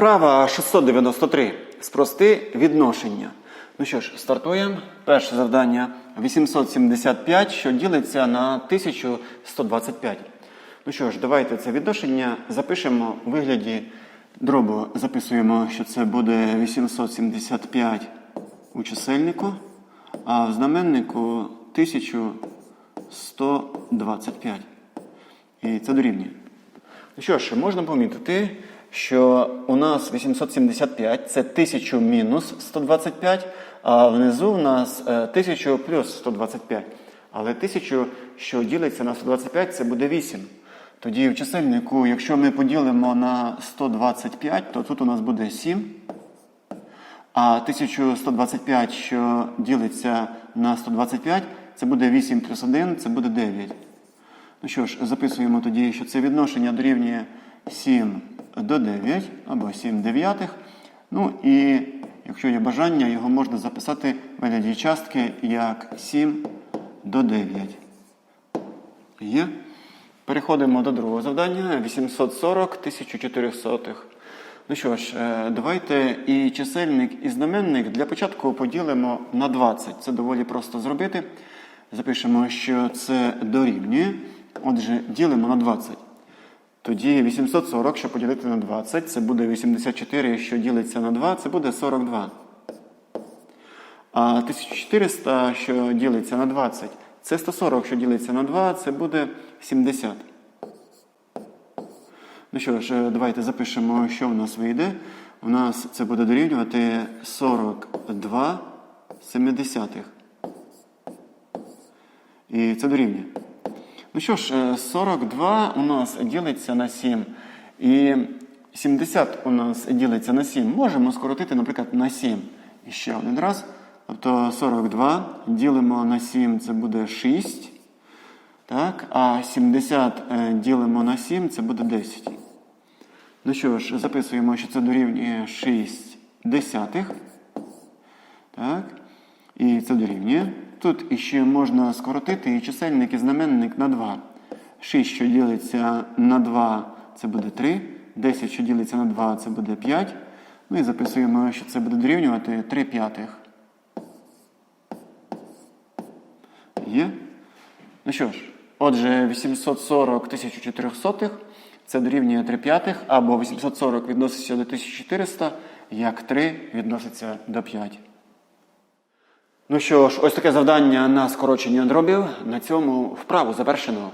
Вправа 693. Спрости відношення. Ну що ж, стартуємо. Перше завдання 875, що ділиться на 1125. Ну що ж, давайте це відношення запишемо у вигляді дробу. Записуємо, що це буде 875 у чисельнику, а в знаменнику 1125. І це дорівнює. Ну що ж, можна помітити, що у нас 875 це 1000 мінус 125, а внизу у нас е, 1000 плюс 125. Але 1000, що ділиться на 125, це буде 8. Тоді в чисельнику, якщо ми поділимо на 125, то тут у нас буде 7. А 1125, що ділиться на 125, це буде 8 плюс 1, це буде 9. Ну що ж, записуємо тоді, що це відношення дорівнює 7 до 9 або 7 дев'ятих. Ну і якщо є бажання, його можна записати в вигляді частки як 7 до 9. Є. Переходимо до другого завдання. 840 1400. Ну що ж, е, давайте і чисельник, і знаменник для початку поділимо на 20. Це доволі просто зробити. Запишемо, що це дорівнює. Отже, ділимо на 20. Тоді 840, що поділити на 20, це буде 84, що ділиться на 2, це буде 42. А 1400, що ділиться на 20, це 140, що ділиться на 2, це буде 70. Ну що ж, е, давайте запишемо, що в нас вийде. У нас це буде дорівнювати 42 семидесятих. І це дорівнює. Ну що ж, е, 42 у нас ділиться на 7. І 70 у нас ділиться на 7. Можемо скоротити, наприклад, на 7. І ще один раз. Тобто 42 ділимо на 7, це буде 6. Так, а 70 е, ділимо на 7, це буде 10. Ну що ж, записуємо, що це дорівнює 6 десятих. Так. І це дорівнює. Тут іще можна скоротити і чисельник і знаменник на 2. 6, що ділиться на 2, це буде 3. 10, що ділиться на 2, це буде 5. Ну і записуємо, що це буде дорівнювати 3 п'ятих. Є? Ну що ж, отже, 840 1400 це дорівнює 3 п'ятих, або 840 відноситься до 1400, як 3 відноситься до 5. Ну що ж, ось таке завдання на скорочення дробів. На цьому вправу завершено.